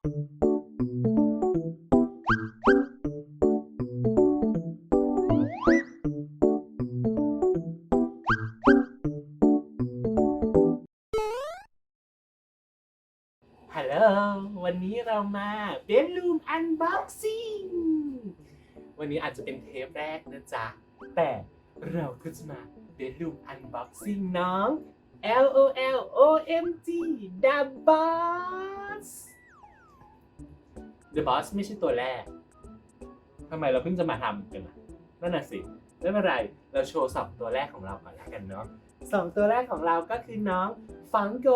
ฮัลโหล วันนี้เรามาเบ d รูมอันบ็อกซิ่ง วันนี้อาจจะเป็นเทปแรกนะจ๊ะ แต่เราก็จะมาเบ d รูมอันบ็อกซิ่งน้อง L O L O M G The Boss The Boss ไม่ใช่ตัวแรกทำไมเราเพิ่งจะมาทำกันล่ะนั่นน่ะสิไม่เป็นไร เราโชว์สองตัวแรกของเราก่อนแล้วกันเนาะสองตัวแรกของเราก็คือน้องฟังโก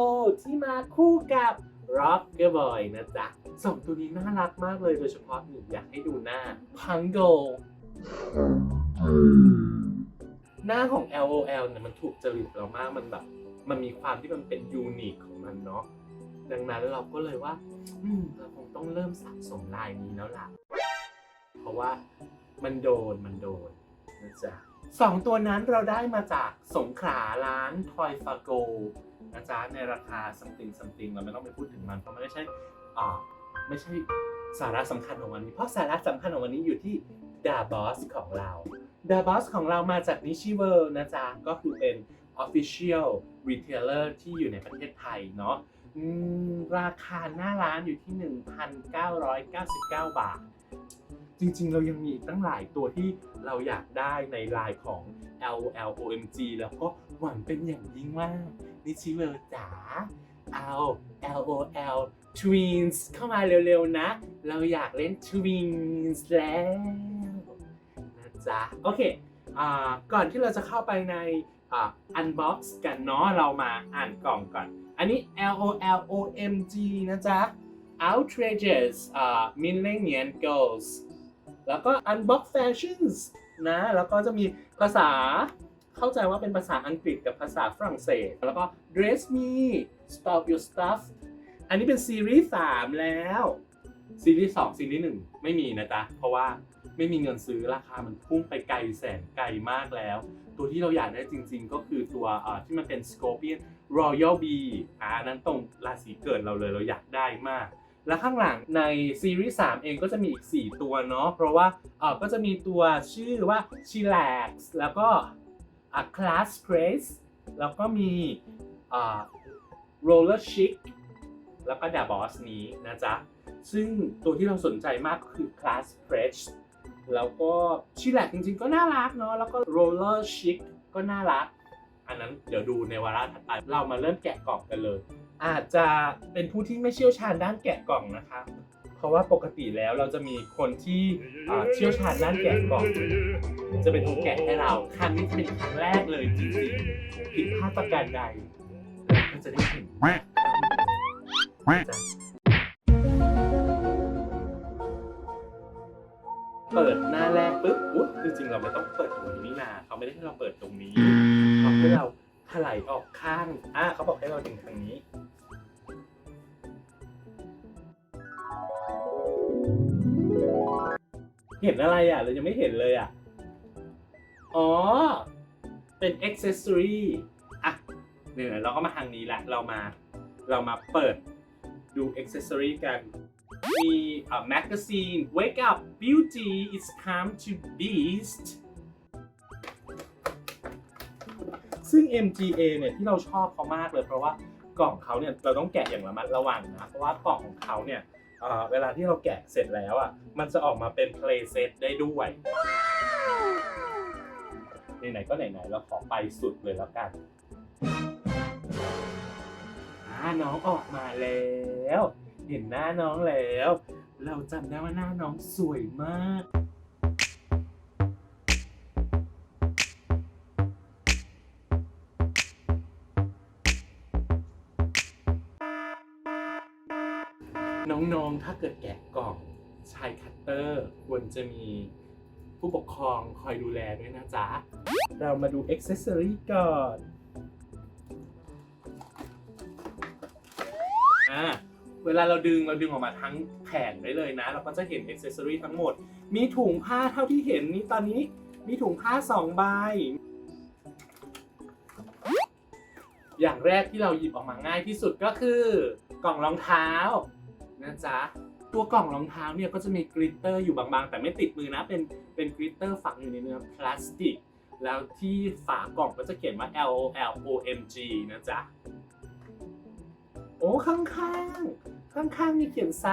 ที่มาคู่กับ Rocker Boy นะจ๊ะสองตัวนี้น่ารักมากเลยโดยเฉพาะหนูอยากให้ดูหน้าพังโกหน้าของ LOL เนี่ยมันถูกจริตเรามากมันแบบ มันมีความที่มันเป็นยูนิคของมันเนาะ ดังนั้นเราก็เลยว่า อืมเราคงต้องเริ่มสะสมลายนี้แล้วล่ะ เพราะว่ามันโดนมันโดนนะจ๊ะสองตัวนั้นเราได้มาจากสงขลาร้านทอยฟาโกนะจ๊ะในราคา something something เราไม่ต้องไปพูดถึงมันเพราะมันไม่ใช่อ่าไม่ใช่สาระสำคัญของวันนี้ เพราะสาระสำคัญของวันนี้อยู่ที่ดาบอสของเราดาบอสของเรามาจากนิชิเวิลนะจ๊ะ ก็คือเป็น Official Retailer ที่อยู่ในประเทศไทยเนาะ อืมราคาหน้าร้านอยู่ที่ 1,999 บาท จริงๆ เรายังมีอีกตั้งหลายตัวที่เราอยากได้ในไลน์ของ LLOMG แล้วก็หวังเป็นอย่างยิ่งว่านิชิเวลจ๋าเอา LOL Twins เข้ามาเร็วๆนะ เราอยากเล่น Twins แล้วนะจ๊ะ โอเคอก่อนที่เราจะเข้าไปในอ่า unbox กันเนาะเรามาอ่านกล่องก่อน อันนี้ LOL OMG นะจ๊ะ outrageous อ่า millennial girls แล้วก็ unbox fashions นะ แล้วก็จะมีภาษาเข้าใจว่าเป็นภาษาอังกฤษกับภาษาฝรั่งเศส แล้วก็ dress me stop your stuff อันนี้เป็นซีรีส์3แล้ว ซีรีส์2ซีรีส์1ไม่มีนะจ๊ะ เพราะว่าไม่มีเงินซื้อราคามันพุ่งไปไกลแสนไกลมากแล้ว ตัวที่เราอยากได้จริงๆ ก็คือตัวที่มันเป็น Scorpion Royal Bee อ่าอันนั้นตรงราศีเกิดเราเลยเราอยากได้มาก และข้างหลังในซีรีส์3เองก็จะมีอีก 4 ตัวเนาะเพราะว่าเออก็จะมีตัวชื่อว่า Chillax แล้วก็อ่า Class Press แล้วก็มีอ่า Roller Chic แล้วก็ The Boss นี้นะจ๊ะ ซึ่งตัวที่เราสนใจมากก็คือ Class Press แล้วก็ Chillax จริงๆก็น่ารักเนาะ แล้วก็ Roller Chic ก็น่ารัก อันนั้นเดี๋ยวดูในวาระถัดไปเรามาเริ่มแกะกล่องกันเลย อาจจะเป็นผู้ที่ไม่เชี่ยวชาญด้านแกะกล่องนะคะ เพราะว่าปกติแล้วเราจะมีคนที่อ่าเชี่ยวชาญด้านแกะกล่อง จะเป็นคนแกะให้เราครั้งนี้เป็นครั้งแรกเลยจริงๆผิดพลาดประการใดเราก็จะได้เห็นจ้ะเปิดหน้าแรกปุ๊บอุ๊ยจริงๆเราไม่ต้องเปิดตรงนี้นี่นาเขาไม่ได้ให้เราเปิดตรงนี้ ให้เราถลายออกข้างอ่าเขาบอกให้เราดึงทางนี้ เห็นอะไรอะ เรายังไม่เห็นเลยอะ อ๋อ เป็น accessory อะเนี่ยเราก็มาทางนี้แหละ เรามา เรามาเปิดดู accessory กันมีอ่า magazine wake up beauty is come to beast ซึ่ง MGA เนี่ยที่เราชอบเขามากเลย เพราะว่ากล่องเขาเนี่ยเราต้องแกะอย่างระมัดระวังนะเพราะว่ากล่องของเขาเนี่ยเอ่อเวลาที่เราแกะเสร็จแล้วอะมันจะออกมาเป็น play set ได้ด้วยไหนๆก็ไหนๆเราขอไปสุดเลยแล้วกันน้องออกมาแล้ว เห็นหน้าน้องแล้ว เราจำได้ว่าหน้าน้องสวยมาก เตอร์ควรจะมีผู้ปกครองคอยดูแลด้วยนะจ๊ะ เรามาดู a อ c e s s o r y ก่อนอ่าเวลาเราดึงเราดึงออกมาทั้งแผ่นได้เลยนะ เราก็จะเห็น a อ c e s s o r y ทั้งหมด มีถุงผ้าเท่าที่เห็นนี้ตอนนี้มีถุงผ้า2ใบ อย่างแรกที่เราหยิบออกมาง่ายที่สุดก็คือกล่องรองเท้านะจ๊ะ ตัวกล่องรองเท้าเนี่ยก็จะมีกริตเตอร์อยู่บางๆ แต่ไม่ติดมือนะ เป็นเป็นกริตเตอร์ฝังอยู่ในเนื้อพลาสติก แล้วที่ฝากล่องก็จะเขียนว่า L O L O M G นะจ๊ะ โอ้ข้างๆ ข้างๆ มีเขียนไซ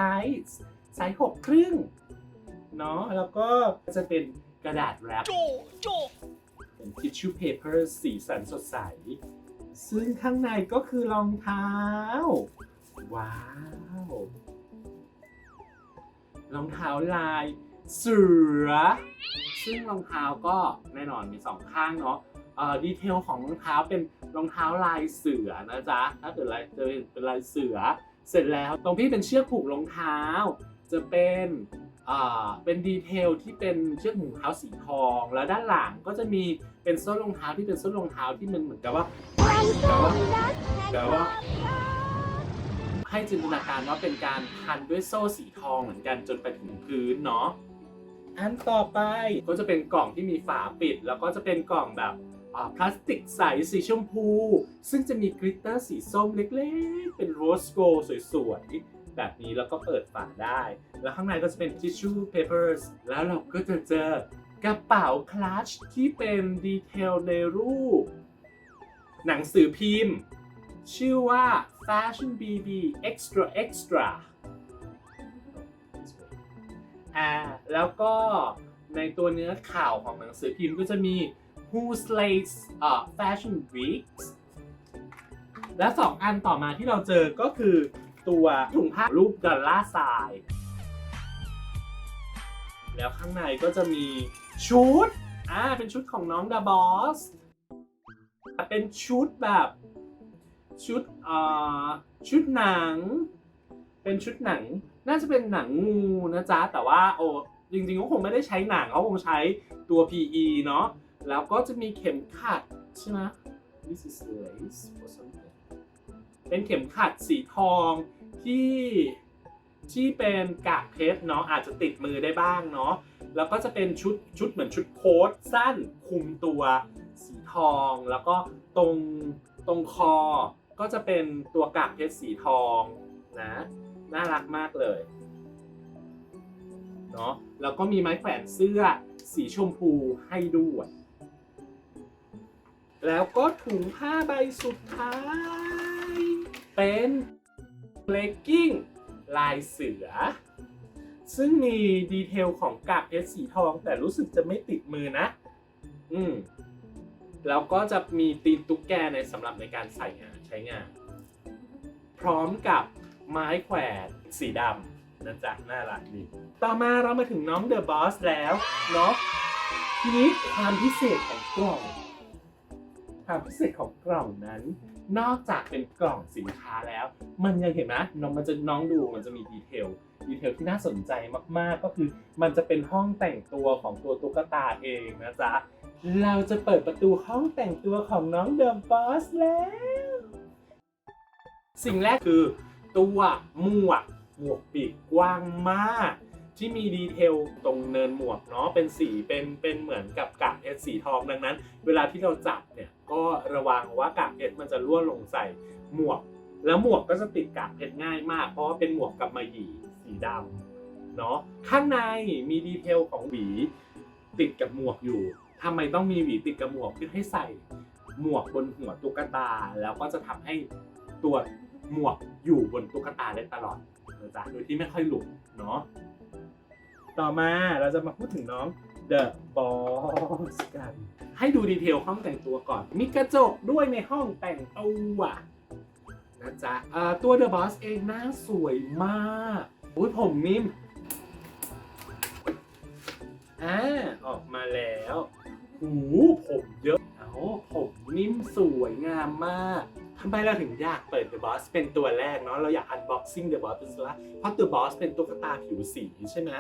ส์ไซส์หกครึ่งเนาะแล้วก็จะเป็นกระดาษแรปเป็นทิชชู่เพเปอร์สีสันสดใส ซึ่งข้างในก็คือรองเท้า ว้าว รองเท้าลายเสือ ซึ่งรองเท้าก็แน่นอนมีสองข้างเนาะเอ่อดีเทลของรองเท้าเป็นรองเท้าลายเสือนะจ๊ะ ถ้าเกิดลายจะเป็นลายเสือ เสร็จแล้วตรงที่เป็นเชือกผูกรองเท้า จะเป็นเป็นดีเทลที่เป็นเชือกผูกรองเท้าสีทอง แล้วด้านหลังก็จะมีเป็นส้นรองเท้าที่เป็นส้นรองเท้าที่มันเหมือนกับว่าแต่ว่าแต่ว่า ให้จินตนาการว่าเป็นการพันด้วยโซ่สีทองเหมือนกันจนไปถึงพื้นเนาะอันต่อไปก็จะเป็นกล่องที่มีฝาปิด แล้วก็จะเป็นกล่องแบบอ่าพลาสติกใสสีชมพู ซึ่งจะมีกริตเตอร์สีส้มเล็กๆ เป็นโรสโกลสวยๆ แบบนี้แล้วก็เปิดฝาได้ แล้วข้างในก็จะเป็นทิชชู่เพเปอร์แล้วเราก็จะเจอกระเป๋าคลัตช์ที่เป็นดีเทลในรูป หนังสือพิมพ์ ชื่อว่า Fashion BB Extra Extra อ่าแล้วก็ในตัวเนื้อข่าวของหนังสือพิมพ์ก็จะมี Who Slays uh, Fashion Weeks และสองอันต่อมาที่เราเจอก็คือตัวถุงผ้ารูปดอลลาร์ทราย แล้วข้างในก็จะมีชุด อ่า เป็นชุดของน้องดาบอส เป็นชุดแบบ ชุดเอ่อชุดหนัง เป็นชุดหนัง น่าจะเป็นหนังงูนะจ๊ะ แต่ว่าโอ้จริงๆก็คงไม่ได้ใช้หนังเขาคงใช้ตัว PE เนาะแล้วก็จะมีเข็มขัดใช่ไหม This is lace or something เป็นเข็มขัดสีทองที่ที่เป็นกากเพชรเนาะอาจจะติดมือได้บ้างเนาะแล้วก็จะเป็นชุดชุดเหมือนชุดโค้ทสั้นคุมตัวสีทอง แล้วก็ตรงตรงคอ ก็จะเป็นตัวกากเพชรสีทองนะน่ารักมากเลยเนาะแล้วก็มีไม้แขวนเสื้อสีชมพูให้ด้วยแล้วก็ถุงผ้าใบสุดท้าย เป็นเลกกิ้งลายเสือ ซึ่งมีดีเทลของกากเพชรสีทองแต่รู้สึกจะไม่ติดมือนะ อืม แล้วก็จะมีตีนตุ๊กแกในสำหรับในการใส่งานใช้งาน พร้อมกับไม้แขวนสีดำนะจ๊ะน่ารักดีต่อมาเรามาถึงน้องเดอะบอสแล้วเนาะทีนี้ความพิเศษของกล่อง ความพิเศษของกล่องนั้น นอกจากเป็นกล่องสินค้าแล้ว มันยังเห็นไหมน้องมันจะน้องดูมันจะมีดีเทลดีเทลที่น่าสนใจมากๆ ก็คือมันจะเป็นห้องแต่งตัวของตัวตุ๊กตาเองนะจ๊ะ เราจะเปิดประตูห้องแต่งตัวของน้องเดอะบอสแล้ว สิ่งแรกคือตัวหมวกหมวกปีกกว้างมาก ที่มีดีเทลตรงเนินหมวกเนาะเป็นสีเป็นเป็นเหมือนกับกากเพชรสีทองดังนั้น เวลาที่เราจับเนี่ยก็ระวังว่ากากเพชรมันจะร่วงลงใส่หมวก แล้วหมวกก็จะติดกากเพชรง่ายมาก เพราะว่าเป็นหมวกกับมะหยี่สีดำเนาะข้างในมีดีเทลของหวีติดกับหมวกอยู่ ทำไมต้องมีหวีติดกับหมวกเพื่อให้ใส่หมวกบนหัวตุ๊กตา แล้วก็จะทำให้ตัวหมวกอยู่บนตุ๊กตาได้ตลอดนะจ๊ะโดยที่ไม่ค่อยหลุดเนาะต่อมาเราจะมาพูดถึงน้อง The Boss กัน ให้ดูดีเทลห้องแต่งตัวก่อน มีกระจกด้วยในห้องแต่งตัวนะจ๊ะตัว The Boss เองหน้าสวยมากอุ้ยผมนิ่มอ่าออกมาแล้ว หูผมเยอะเอาผมนิ่มสวยงามมากทำไมเราถึงอยากเปิด The Boss เป็นตัวแรกเนาะเราอยาก unboxing The Boss เป็นตัวแรกเพราะ The Boss เป็นตุ๊กตาผิวสีใช่ไหม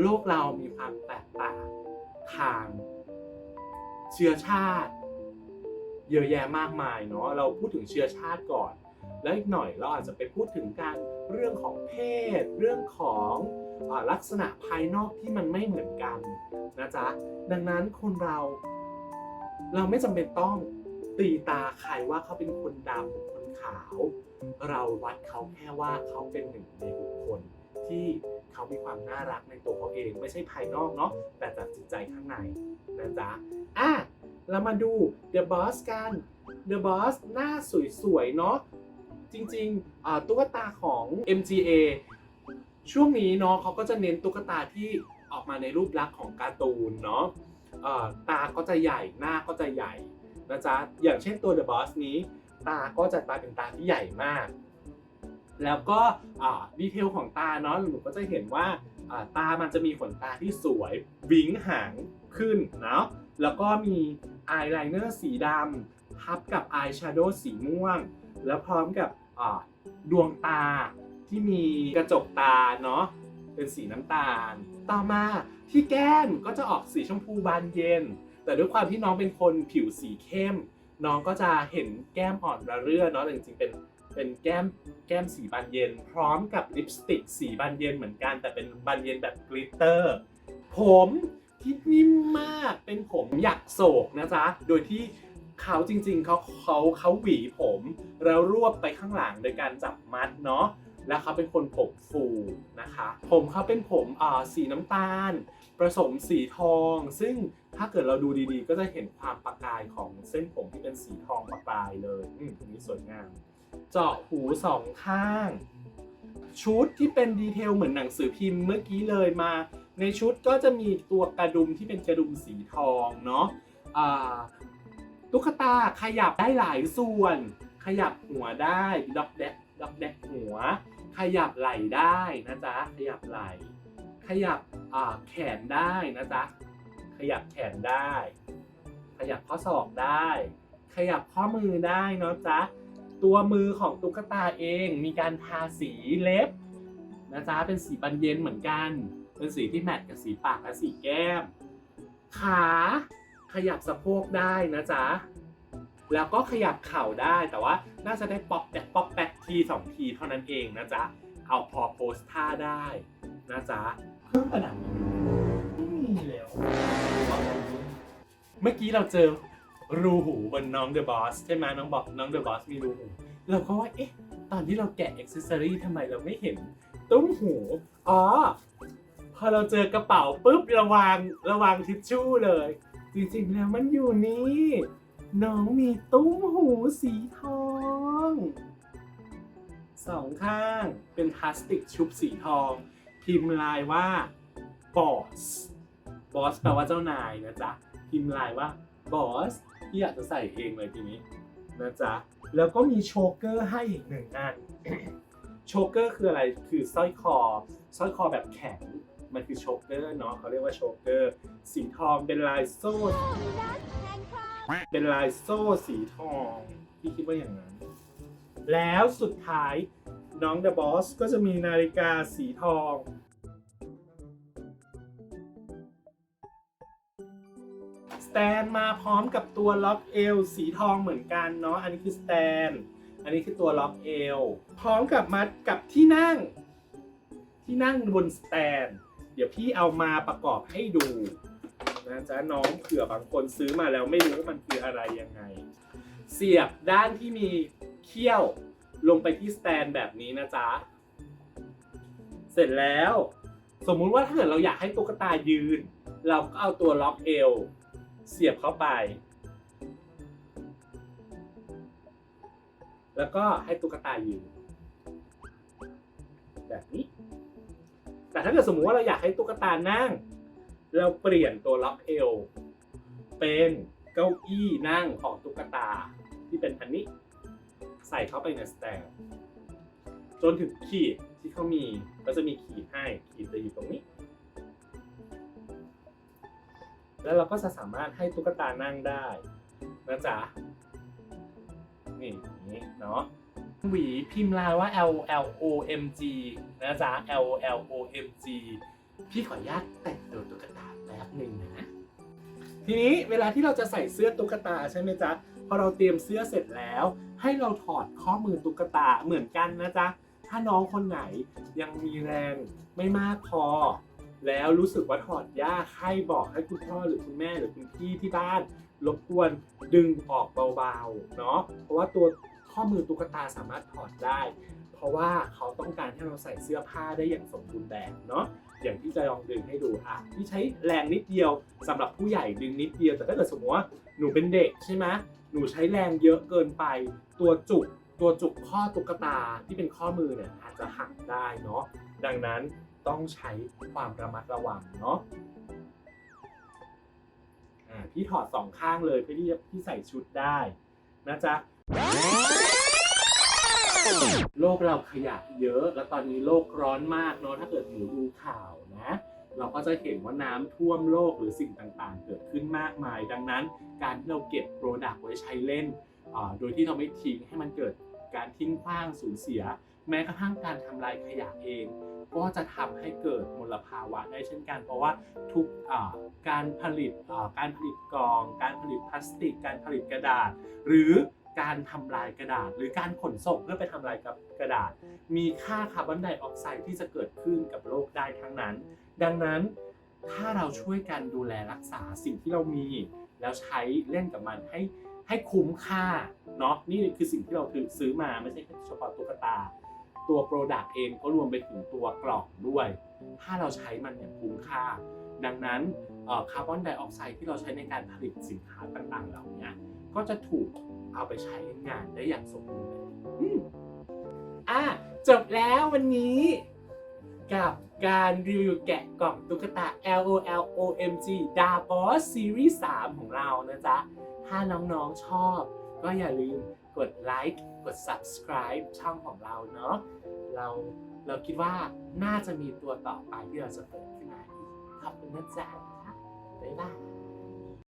โลกเรามีความแตกต่างทางเชื้อชาติ เยอะแยะมากมายเนาะเราพูดถึงเชื้อชาติก่อน แล้วอีกหน่อยเราอาจจะไปพูดถึงการเรื่องของเพศ เรื่องของ ลักษณะภายนอกที่มันไม่เหมือนกันนะจ๊ะดังนั้นคนเรา เราไม่จำเป็นต้องตีตาใครว่าเขาเป็นคนดำคนขาว เราวัดเขาแค่ว่าเขาเป็นหนึ่งในบุคคลที่เขามีความน่ารักในตัวเขาเอง ไม่ใช่ภายนอกเนาะแต่จากจิตใจข้างในนะจ๊ะอะเรามาดู The Boss กัน The Boss หน้าสวยๆเนาะจริงๆตุ๊กตาของ MGA ช่วงนี้เนาะเขาก็จะเน้นตุ๊กตาที่ออกมาในรูปลักษณ์ของการ์ตูนเนาะตาก็จะใหญ่หน้าก็จะใหญ่นะจ๊ะอย่างเช่นตัว The Boss นี้ ตาก็จะมาเป็นตาที่ใหญ่มาก แล้วก็ดีเทลของตาเนาะหนูก็จะเห็นว่าตามันจะมีขนตาที่สวยวิ้งหางขึ้นเนาะแล้วก็มีอายไลเนอร์สีดำทับกับอายแชโดว์สีม่วง แล้วพร้อมกับดวงตา ที่มีกระจกตาเนาะเป็นสีน้ำตาล ต่อมาที่แก้มก็จะออกสีชมพูบานเย็น แต่ด้วยความที่น้องเป็นคนผิวสีเข้ม น้องก็จะเห็นแก้มอ่อนระเรื่อเนาะแต่จริงๆเป็นเป็นแก้มแก้มสีบานเย็น พร้อมกับลิปสติกสีบานเย็นเหมือนกัน แต่เป็นบานเย็นแบบกลิตเตอร์ ผมที่นิ่มมากเป็นผมหยักโศกนะจ๊ะ โดยที่เขาจริงๆเขาเขาเขาหวีผม แล้วรวบไปข้างหลังโดยการจับมัดเนาะ แล้วเขาเป็นคนผมฟูนะคะ ผมเขาเป็นผมอ่าสีน้ำตาล ผสมสีทอง ซึ่งถ้าเกิดเราดูดีๆ ก็จะเห็นความประกายของเส้นผมที่เป็นสีทองประกายเลยอืมตรงนี้สวยงาม เจาะหูสองข้าง ชุดที่เป็นดีเทลเหมือนหนังสือพิมพ์เมื่อกี้เลยมา ในชุดก็จะมีตัวกระดุมที่เป็นกระดุมสีทองเนาะอ่าตุ๊กตาขยับได้หลายส่วน ขยับหัวได้ด็อกแดก ด็อกแดกหัว ขยับไหล่ได้นะจ๊ะ ขยับไหล่ ขยับแขนได้นะจ๊ะ ขยับแขนได้ ขยับข้อศอกได้ ขยับข้อมือได้เนาะจ๊ะ ตัวมือของตุ๊กตาเองมีการทาสีเล็บนะจ๊ะ เป็นสีบานเย็นเหมือนกัน เป็นสีที่แมทกับสีปากและสีแก้ม ขาขยับสะโพกได้นะจ๊ะ แล้วก็ขยับเข่าได้แต่ว่าน่าจะได้ป๊อกแป๊กป๊อกแป๊ก ทีสองทีเท่านั้นเองนะจ๊ะ เอาพอโพสท่าได้นะจ๊ะเครื่องประดับไม่มีแล้วเมื่อกี้เราเจอรูหูบนน้องเดอะบอสใช่ไหมน้องบอกน้องเดอะบอสมีรูหู เราก็ว่าเอ๊ะ ตอนที่เราแกะอ็อกเซอรี่ทำไมเราไม่เห็นตุ้มหูอ๋อพอเราเจอกระเป๋าปุ๊บระวางระวางทิชชู่เลย จริงๆแล้วมันอยู่นี่ น้องมีตุ้มหูสีทอง สองข้างเป็นพลาสติกชุบสีทอง พิมพ์ลายว่า boss boss แปลว่าเจ้านายนะจ๊ะ พิมพ์ลายว่า boss ที่อยากจะใส่เองเลยทีนี้นะจ๊ะ แล้วก็มีโชเกอร์ให้อีกหนึ่งอัน โชเกอร์คืออะไรคือสร้อยคอสร้อยคอแบบแข็งมันคือโชเกอร์เนาะเขาเรียกว่าโชเกอร์สีทองเป็นลายโซ่เป็นลายโซ่สีทองพี่คิดว่าอย่างนั้น แล้วสุดท้ายน้อง The Boss ก็จะมีนาฬิกาสีทอง สแตนมาพร้อมกับตัวล็อกเอวสีทองเหมือนกันเนาะอันนี้คือสแตน อันนี้คือตัวล็อกเอวพร้อมกับมัดกับที่นั่ง ที่นั่งบนสแตน เดี๋ยวพี่เอามาประกอบให้ดูนะจ๊ะน้องเผื่อบางคนซื้อมาแล้วไม่รู้ว่ามันคืออะไรยังไง เสียบด้านที่มี เขี้ยวลงไปที่สแตนแบบนี้นะจ๊ะ เสร็จแล้ว สมมุติว่าถ้าเกิดเราอยากให้ตุ๊กตายืน เราก็เอาตัวล็อกเอวเสียบเข้าไป แล้วก็ให้ตุ๊กตายืน แบบนี้ แต่ถ้าเกิดสมมุติว่าเราอยากให้ตุ๊กตานั่ง เราเปลี่ยนตัวล็อกเอวเป็นเก้าอี้นั่งของตุ๊กตาที่เป็นอันนี้ ใส่เข้าไปในสแตนจนถึงขีดที่เขามีก็จะมีขีดให้ขีดจะอยู่ตรงนี้ แล้วเราก็จะสามารถให้ตุ๊กตานั่งได้นะจ๊ะนี่อย่างนี้เนาะหวีพิมพ์ลายว่า L L O M G นะจ๊ะ L L O M G พี่ขออนุญาตแต่งตัวตุ๊กตาแป๊บหนึ่งนะ ทีนี้เวลาที่เราจะใส่เสื้อตุ๊กตาใช่ไหมจ๊ะ พอเราเตรียมเสื้อเสร็จแล้ว ให้เราถอดข้อมือตุ๊กตาเหมือนกันนะจ๊ะ ถ้าน้องคนไหนยังมีแรงไม่มากพอ แล้วรู้สึกว่าถอดยากให้บอกให้คุณพ่อหรือคุณแม่หรือคุณพี่ที่บ้านรบกวนดึงออกเบาๆเนาะเพราะว่าตัวข้อมือตุ๊กตาสามารถถอดได้ เพราะว่าเขาต้องการให้เราใส่เสื้อผ้าได้อย่างสมบูรณ์แบบเนาะอย่างที่จะลองดึงให้ดูอะที่ใช้แรงนิดเดียวสำหรับผู้ใหญ่ดึงนิดเดียว แต่ถ้าเกิดสมมติว่าหนูเป็นเด็กใช่ไหม หนูใช้แรงเยอะเกินไป ตัวจุกตัวจุกข้อตุ๊กตาที่เป็นข้อมือเนี่ยอาจจะหักได้เนาะดังนั้นต้องใช้ความระมัดระวังเนาะอ่าพี่ถอดสองข้างเลยเพื่อที่จะพี่ใส่ชุดได้นะจ๊ะโลกเราขยะเยอะ แล้วตอนนี้โลกร้อนมากเนาะถ้าเกิดหนูดูข่าวนะ เราก็จะเห็นว่าน้ำท่วมโลกหรือสิ่งต่างๆ เกิดขึ้นมากมาย ดังนั้น การที่เราเก็บโปรดักต์ไว้ใช้เล่น โดยที่เราไม่ทิ้งให้มันเกิดการทิ้งขว้างสูญเสีย แม้กระทั่งการทำลายขยะเอง ก็จะทำให้เกิดมลภาวะได้เช่นกัน เพราะว่าทุกการผลิตการผลิตกล่อง การผลิตพลาสติก การผลิตกระดาษ หรือการทำลายกระดาษ หรือการขนส่งเพื่อไปทำลายกับกระดาษ มีค่าคาร์บอนไดออกไซด์ที่จะเกิดขึ้นกับโลกได้ทั้งนั้น ดังนั้นถ้าเราช่วยกันดูแลรักษาสิ่งที่เรามี แล้วใช้เล่นกับมันให้ให้คุ้มค่าเนาะนี่คือสิ่งที่เราถือซื้อมาไม่ใช่แค่เฉพาะตุ๊กตา ตัวโปรดักต์เองก็รวมไปถึงตัวกล่องด้วย ถ้าเราใช้มันอย่างคุ้มค่า ดังนั้นคาร์บอนไดออกไซด์ที่เราใช้ในการผลิตสินค้าต่างๆ เหล่านี้ก็จะถูกเอาไปใช้งานได้อย่างสมบูรณ์แบบอืมอะจบแล้ววันนี้กับ การรีวิวแกะกล่องตุ๊กตา LOL OMG d a b o s Series 3ของเรานะจ๊ะ ถ้าน้องๆชอบก็อย่าลืมกดไลค์กด subscribe ช่องของเราเนาะเราเราคิดว่าน่าจะมีตัวต่อไปที่เราจะเปิดขึ้นมาอีกขอบคุณนะจ๊ะบ๊ายบาย